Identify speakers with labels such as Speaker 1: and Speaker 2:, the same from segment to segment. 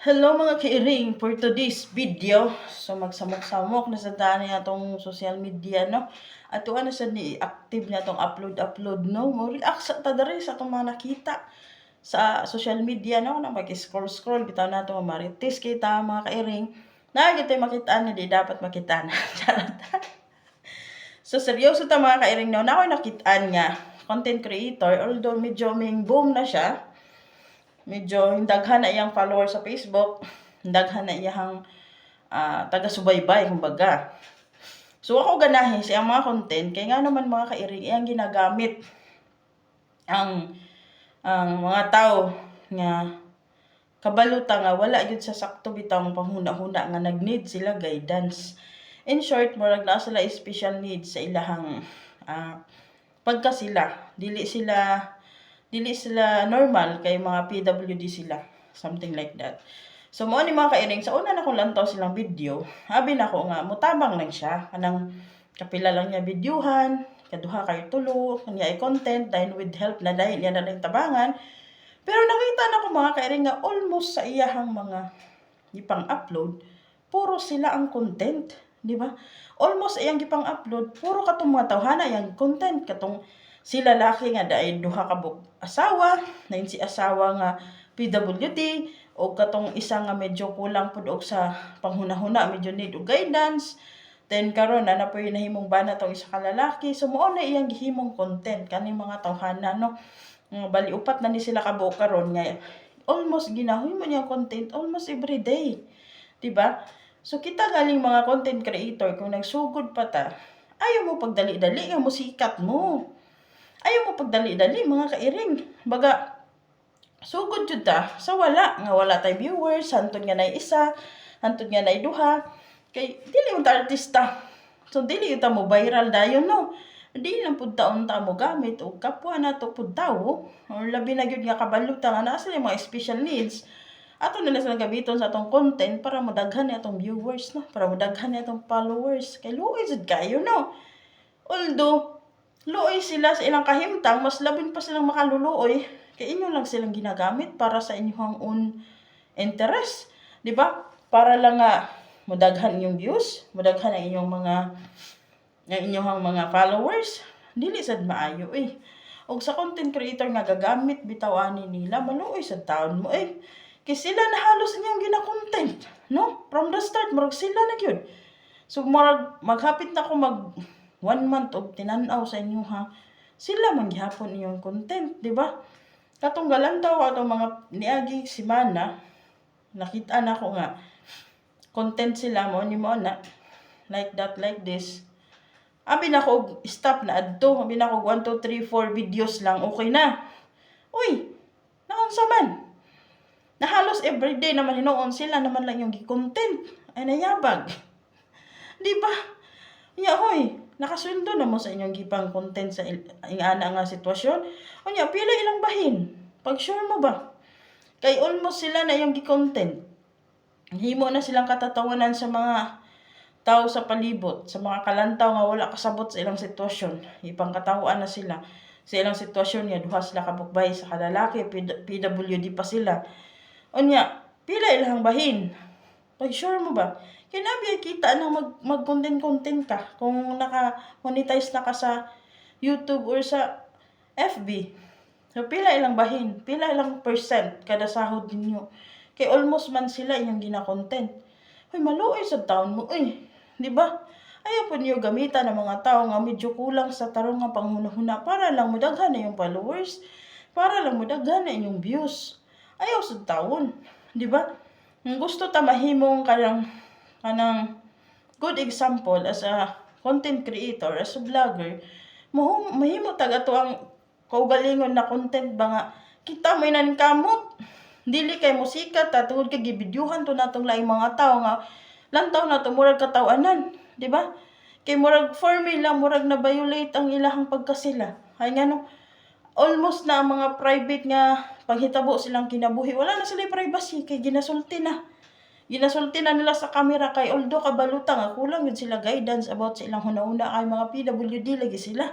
Speaker 1: Hello mga kairing, for today's video, so magsamok-samok na sa daan niya itong social media, no? At tuwa na sa ni-active niya itong upload-upload, no? Mo react sa tadari sa itong mga nakita sa social media, no? Na mag-scroll-scroll, bitaw na itong marites kita mga kairing. Na, kita makita na, di dapat makita na. So, seryoso ta mga kairing, no? Na ako nakitaan nga, content creator, although medyo may boom na siya, medyo daghan na iyang follower sa Facebook, daghan na iyang ah, taga-subaybay, kumbaga. So ako ganahin sa mga content, kaya nga naman mga kairing, iyang ginagamit ang ang mga tao nga kabaluta nga wala gyud sa sakto bitang panghuna-huna nga nag-need sila guidance. In short, murag na sila special needs sa ilahang ah, pagka sila, dili sila dili sila normal kay mga PWD sila. Something like that. So mo ni mga kairing sa una na kong lantaw silang video abi na ko nga mutabang lang siya. Kanang kapila lang niya videohan kaduha kay tulo kanya ay content dahil with help na dahil yan na lang tabangan. Pero nakita na ko mga kairing nga almost sa iyahang mga ipang upload puro sila ang content di ba? Almost iyang gipang upload puro katong mga tawhana yang content katong sila laki nga dahil duha ka asawa na si asawa nga PWD o katong isa nga medyo kulang pud og sa panghunahuna medyo need og guidance. Then karon na na po yung nahimong bana tong isa ka lalaki. So mo na iyang gihimong content kaning mga tawhana no? Bali upat na ni sila ka buok karon nga almost ginahoy mo niya content almost every day di ba? So kita galing mga content creator kung nagsugod pa ta ayaw mo pagdali-dali nga mo sikat mo ayaw mo pagdali-dali mga kairing. Baga sugod jud ta. Sa wala nga wala tay viewers hantod nga nay isa hantod nga nay duha. Kay dili mo ta artista. So dili ta mo viral dayon no di lang pud taon ta mo gamit o kapwa na to pud tawo or labi na gyud nga kabaluta nga naa sila mga special needs. Ato na lang silang gamiton sa atong content para modaghan ni atong viewers no? Para modaghan ni atong followers. Kay luoy jud kayo no although luoy sila sa ilang kahimtang, mas labin pa silang makaluluoy, kaya inyo lang silang ginagamit para sa inyong own interest. Ba? Para lang nga mudaghan inyong views, mudaghan ang inyong mga ang inyong mga followers. Dili sad maayo eh. Og sa content creator nga gagamit bitaw ani nila, maluoy sa taon mo eh. Kay sila na halos inyong gina-content, no? From the start, marag sila na gyud. So, marag, maghapit na ako mag one month og tinanaw sa inyo ha. Sila man gihapon inyong content, di ba? Katong galantaw atong mga niagi simana, nakita na ko nga content sila mo ni mo na like that like this. Abi na ko stop na adto, abi na ko 1 2 3 4 videos lang okay na. Uy, naunsa man? Na halos everyday naman hinoon sila naman lang yung gi-content. Ay nayabag. Di ba? Ya, hoy, nakasundo na mo sa inyong gipang content sa il- ang ana nga sitwasyon. O nya, pila ilang bahin? Pag sure mo ba? Kay almost sila na yung gi-content. Himo na silang katatawanan sa mga tao sa palibot, sa mga kalantaw nga wala kasabot sa ilang sitwasyon. Ipang katawaan na sila sa ilang sitwasyon niya, duha sila kabukbay sa kalalaki, PWD pa sila. O nya, pila ilang bahin? Pag sure mo ba? Kinabi kita na mag, mag-content-content ka kung naka-monetize na ka sa YouTube or sa FB. So, pila ilang bahin, pila ilang percent kada sahod ninyo. Kay almost man sila yung gina-content. Hoy, maluoy sa taon mo, eh. Di ba? Ayaw po niyo gamitan ng mga tao nga medyo kulang sa tarong nga panghunahuna para lang mudaghan na yung followers, para lang mudaghan na yung views. Ayaw sa taon. Di ba? Kung gusto ta mahimong kanang kanang good example as a content creator, as a vlogger, mo mahimo taga to ang kaugalingon na content ba nga kita may nan kamot. Dili kay musika ta kay gibidyuhan to natong laing mga tao nga lantaw na to murag katawanan di ba? Kay murag formula murag na violate ang ilahang pagkasila. Ay ngano almost na ang mga private nga paghitabo silang kinabuhi. Wala na sila privacy kay ginasulti na ginasulti na nila sa camera kay although kabaluta nga kulang yun sila guidance about sa ilang hunahuna kay mga PWD lagi sila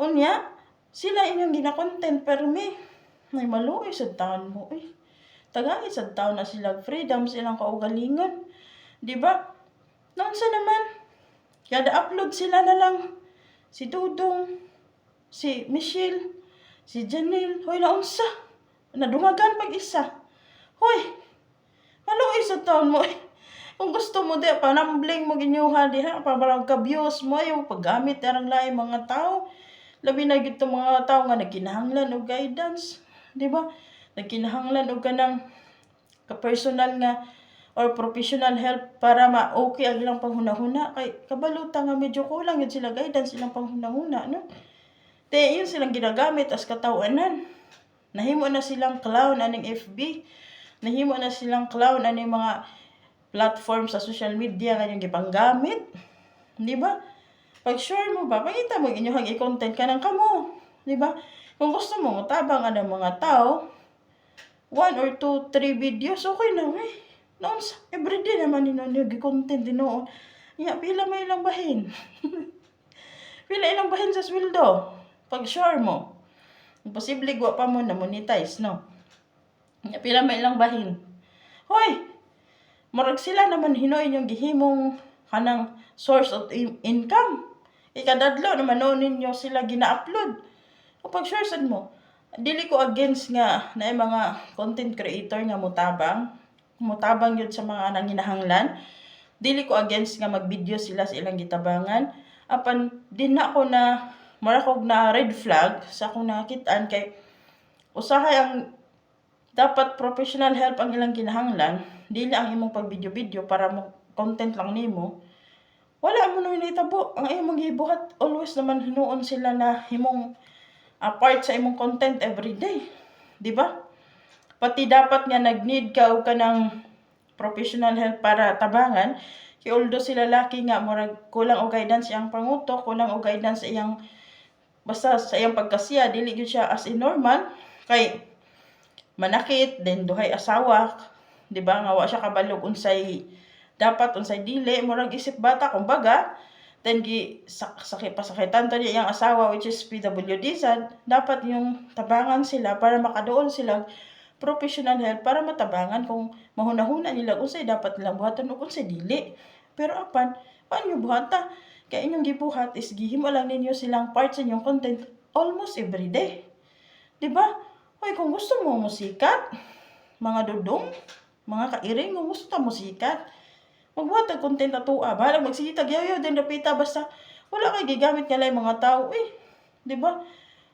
Speaker 1: unya sila inyong gina-content pero me may maluoy sa taon mo eh Tagay sa taon na silang freedom, silang kaugalingon. Di ba? Noon sa naman, kada upload sila na lang. Si Dudong, si Michelle, si Janelle, hoy naunsa. Nadungagan pag isa. Hoy, taon mo. eh. Kung gusto mo di, panambling mo ginyuha diha, parang ka-views mo, yung paggamit yarang lain mga tao. Labi na gito mga tao nga nagkinahanglan og guidance, di ba? Nagkinahanglan og kanang ka-personal nga or professional help para ma-okay ang ilang panghunahuna kay kabaluta nga medyo kulang yun sila guidance ilang panghunahuna no te yun silang ginagamit as katawanan nahimo na silang clown aning FB nahimo na silang clown aning mga platform sa social media nga yung gipanggamit di ba pag sure mo ba pangita mo inyong i-content ka ng kamo di ba kung gusto mo tabang ang mga tao one or two, three videos, okay na eh. Noon sa, everyday naman nino nag-content din noon. Ya, pila may ilang bahin. pila ilang bahin sa sweldo. Pag sure mo. Imposible gwa pa mo na monetize, no? Ya, pila may ilang bahin. Hoy! Marag sila naman hinoy yung gihimong kanang source of in- income. Ikadadlo naman noon ninyo sila gina-upload. Kapag sure sad mo, dili ko against nga na mga content creator nga mutabang mutabang yun sa mga nanginahanglan dili ko against nga mag-video sila sa ilang gitabangan apan din na ako na marakog na red flag sa akong nakitaan kay usahay ang dapat professional help ang ilang kinahanglan dili ang imong pag-video-video para mo content lang nimo wala mo nang hitabo ang imong gibuhat always naman hinuon sila na himong a part sa imong content every day. Di ba? Pati dapat nga nag-need ka og kanang professional help para tabangan. Kay although sila laki nga murag kulang og guidance iyang panguto, kulang og guidance iyang basta sa iyang pagkasiya dili gyud siya as in normal kay manakit then duhay asawa di ba? Nga siya kabalog unsay dapat unsay dili. Murag isip bata kumbaga then gi sak sakit pasakitan to niya yung asawa which is PWD sad dapat yung tabangan sila para makadoon silang professional help para matabangan kung mahunahuna nila unsay dapat nilang buhaton o unsay dili. Pero apan paano buhata kaya inyong gibuhat is gihimo lang ninyo silang part sa inyong content almost every day di ba Hoy, kung gusto mo musikat, mga dudong, mga kairing, kung gusto ta musikat, magbuhat ang content ato ah. Bahala magsitag yaw din napita basta wala kay gigamit nga mga tao eh. 'Di ba?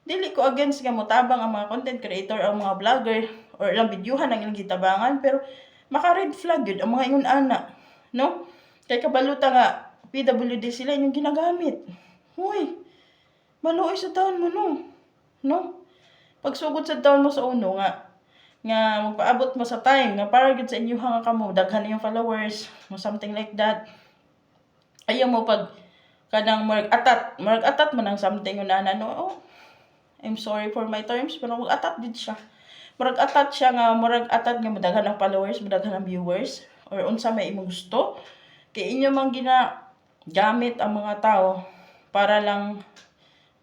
Speaker 1: Dili ko against nga motabang ang mga content creator ang mga vlogger or ilang videohan ang ilang gitabangan pero maka red flag yun ang mga ingon ana, no? Kay kabaluta nga PWD sila yung ginagamit. Hoy, maluoy sa taon mo no. No? Pagsugod sa taon mo sa uno nga nga magpaabot mo sa time nga para gid sa inyo nga kamo daghan yung followers mo something like that. Ayaw mo pag kanang marag atat marag atat man ang something yung nana no oh I'm sorry for my terms pero mag atat did siya marag atat siya nga marag atat nga madaghan ang followers madaghan ang viewers or unsa may imong gusto kay inyo man gina gamit ang mga tao para lang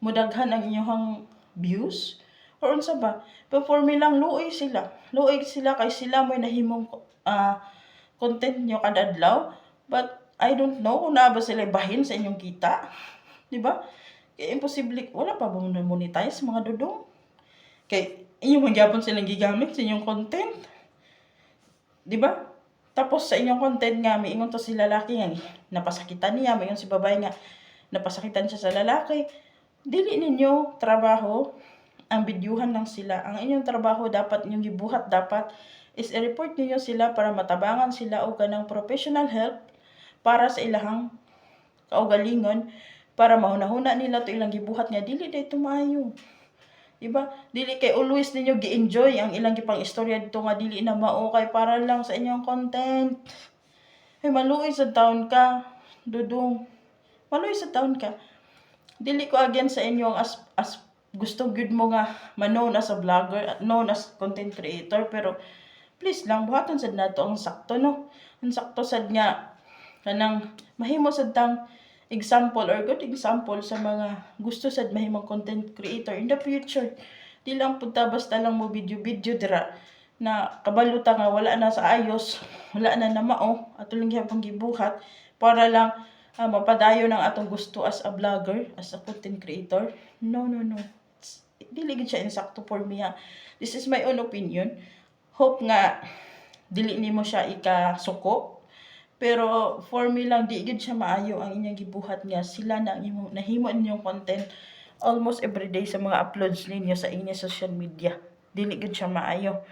Speaker 1: mudaghan ang inyong views or unsa ba? Before me lang luoy sila. Luoy sila kay sila may nahimong ah, content nyo kada adlaw. But I don't know kung naa sila bahin sa inyong kita. Di ba? Kaya imposible wala pa ba mo monetize mga dudong? Kay inyong magyapon silang gigamit sa inyong content. Di ba? Tapos sa inyong content nga may ingon to si lalaki nga napasakitan niya. May si babae nga napasakitan siya sa lalaki. Dili ninyo trabaho ang bidyuhan lang sila. Ang inyong trabaho dapat inyong gibuhat dapat is i-report ninyo sila para matabangan sila o kanang professional help para sa ilahang kaugalingon para mahunahuna nila to ilang gibuhat nga dili day tumayo. Diba? Dili kay always ninyo gi-enjoy ang ilang gipang istorya dito nga dili na mao kay para lang sa inyong content. Ay maluoy sa taon ka, dudong. Maluoy sa taon ka. Dili ko again sa inyo ang as, as gusto good mo nga ma-known as a vlogger, known as content creator, pero please lang, buhaton sad nato ang sakto, no? Ang sakto sad nga, kanang mahimo sad tang example or good example sa mga gusto sad mahimong content creator in the future. Di lang punta basta lang mo video-video dira. na kabaluta nga wala na sa ayos, wala na na mao, atong gyapon gibuhat para lang ah, mapadayo ng atong gusto as a vlogger, as a content creator. No, no, no. Dili gid siya insakto for me ha. This is my own opinion. Hope nga dili nimo siya ikasuko. Pero for me lang di gid siya maayo ang inyong gibuhat nga sila na imong nahimo ninyong content almost everyday sa mga uploads ninyo sa inyong social media. Dili gid siya maayo.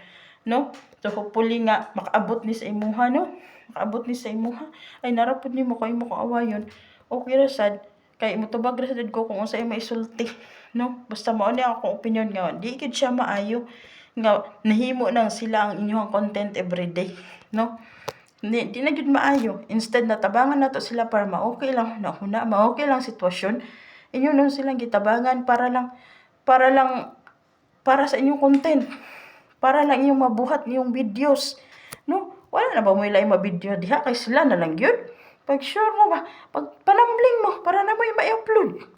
Speaker 1: No? So hopefully nga makaabot ni sa imuha no. Makaabot ni sa imuha. Ay narapod nimo kay mo kung awayon. Okay ra sad kay mutubag ra sad ko kung unsay maisulti. No? Basta mao ni akong opinion nga di gid siya maayo nga nahimo nang sila ang inyong content everyday. No? Di, di na gid maayo. Instead na tabangan nato sila para ma-okay lang na huna, ma-okay lang sitwasyon. Inyo nung silang gitabangan para lang para lang para sa inyong content. Para lang inyong mabuhat niyong videos. No? Wala na ba mo ilay ma-video diha kay sila na lang yun. Pag sure mo ba, pag panambling mo para na mo i-upload.